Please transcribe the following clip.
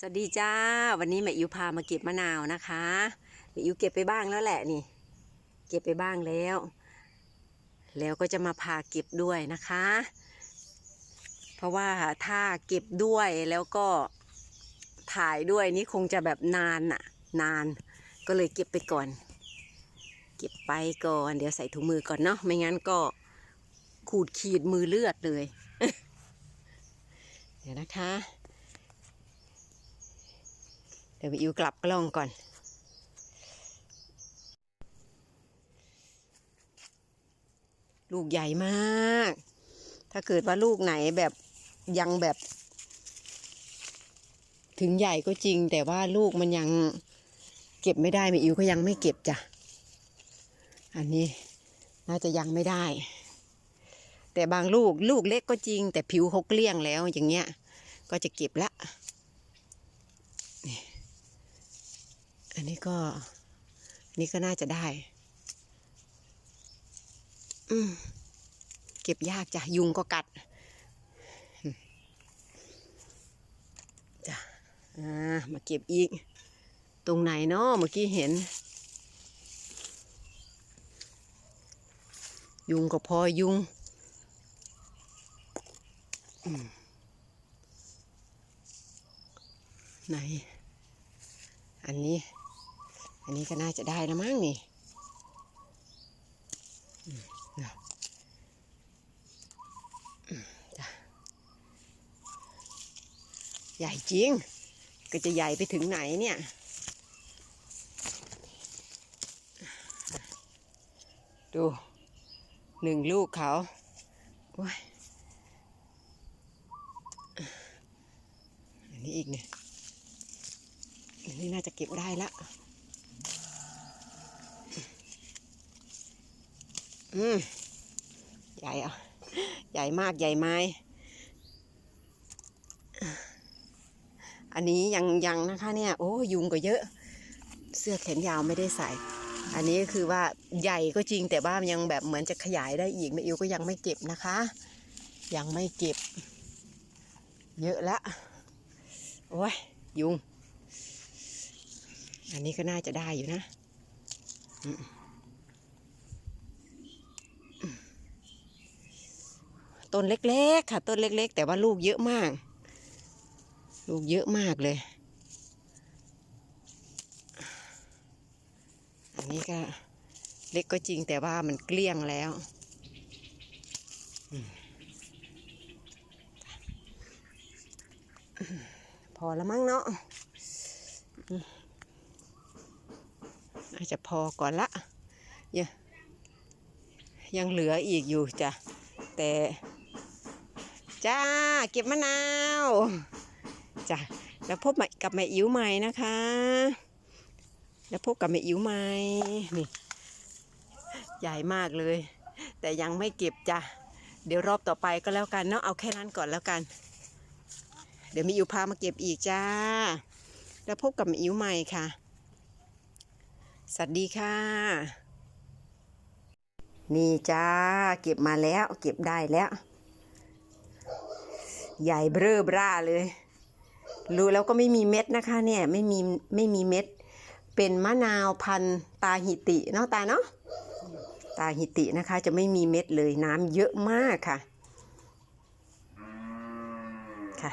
สวัสดีจ้า วันนี้แม่อิวพามาเก็บมะนาวนะคะแม่อิวเก็บไปบ้างแล้วแหละนี่ เก็บไปบ้างแล้ว แล้วก็จะมาพาเก็บด้วยนะคะ เพราะว่าถ้าเก็บด้วยแล้วก็ถ่ายด้วยนี่คงจะแบบนานน่ะ นาน ก็เลยเก็บไปก่อน เก็บไปก่อน เดี๋ยวใส่ถุงมือก่อนเนาะไม่งั้นก็ขูดขีดมือเลือดเลย เดี๋ยวนะคะ เดี๋ยวไปอิวกลับกล้องก่อน ลูกใหญ่มาก ถ้าเกิดว่าลูกไหนแบบยังแบบ ถึงใหญ่ก็จริง แต่ว่าลูกมันยังเก็บไม่ได้แม่อิวก็ยังไม่เก็บจ้ะ อันนี้น่าจะยังไม่ได้ แต่บางลูกลูกเล็กก็จริง แต่ผิวเขาเกลี้ยงแล้วอย่างเงี้ย ก็จะเก็บละ อันนี้ก็นนี้ก็น่าจะได้ อืมเก็บยากจ้ะ ยุงก็กัดจ้ะมาเก็บอีก ตรงไหนเนาะเมื่อกี้เห็น ยุงก็พอยุงไหน อันนี้ อันนี้ก็น่าจะได้แล้วมั้งนี่ใหญ่จริง ก็จะใหญ่ไปถึงไหนเนี่ย ดูหนึ่งลูกเขาโอ้ยอันนี้อีกเนี่ยอันนี้น่าจะเก็บได้ละ อืมใหญ่อะ ใหญ่มากใหญ่ไม้ อันนี้ยังยังนะคะเนี่ย โอ้ยุงก็เยอะ เสื้อแขนยาวไม่ได้ใส่ อันนี้ก็คือว่าใหญ่ก็จริงแต่ว่ามันยังแบบเหมือนจะขยายได้อีกแม่อิวก็ยังไม่เก็บนะคะ ยังไม่เก็บ เยอะละ โอ้ยยุง อันนี้ก็น่าจะได้อยู่นะ อืมอืม ต้นเล็ก ๆ ค่ะ ต้นเล็ก ๆ แต่ว่าลูกเยอะมาก ลูกเยอะมากเลย อันนี้ก็เล็กก็จริงแต่ว่ามันเกลี้ยงแล้ว พอแล้วมั้งเนาะน่าจะพอก่อนละยังยังเหลืออีกอยู่จ้ะแต่ จ้า เก็บมะนาวจ้ะแล้วพบกับแม่อิ๋วใหม่นะคะ แล้วพบกับแม่อิ๋วใหม่นี่ใหญ่มากเลย แต่ยังไม่เก็บจ้ะเดี๋ยวรอบต่อไปก็แล้วกันเนาะเอาแค่นั้นก่อนแล้วกัน เดี๋ยวม่อิ๋วพามาเก็บอีกจ้า แล้วพบกับแม่อิ๋วใหม่ค่ะสวัสดีค่ะ นี่จ้าเก็บมาแล้วเก็บได้แล้ว ใหญ่เบ้อบ้าเลย รู้แล้วก็ไม่มีเม็ดนะคะเนี่ยไม่มีไม่มีเม็ด เป็นมะนาวพันตาหิติเนาะตาเนาะตาหิตินะคะจะไม่มีเม็ดเลยน้ำเยอะมากค่ะค่ะ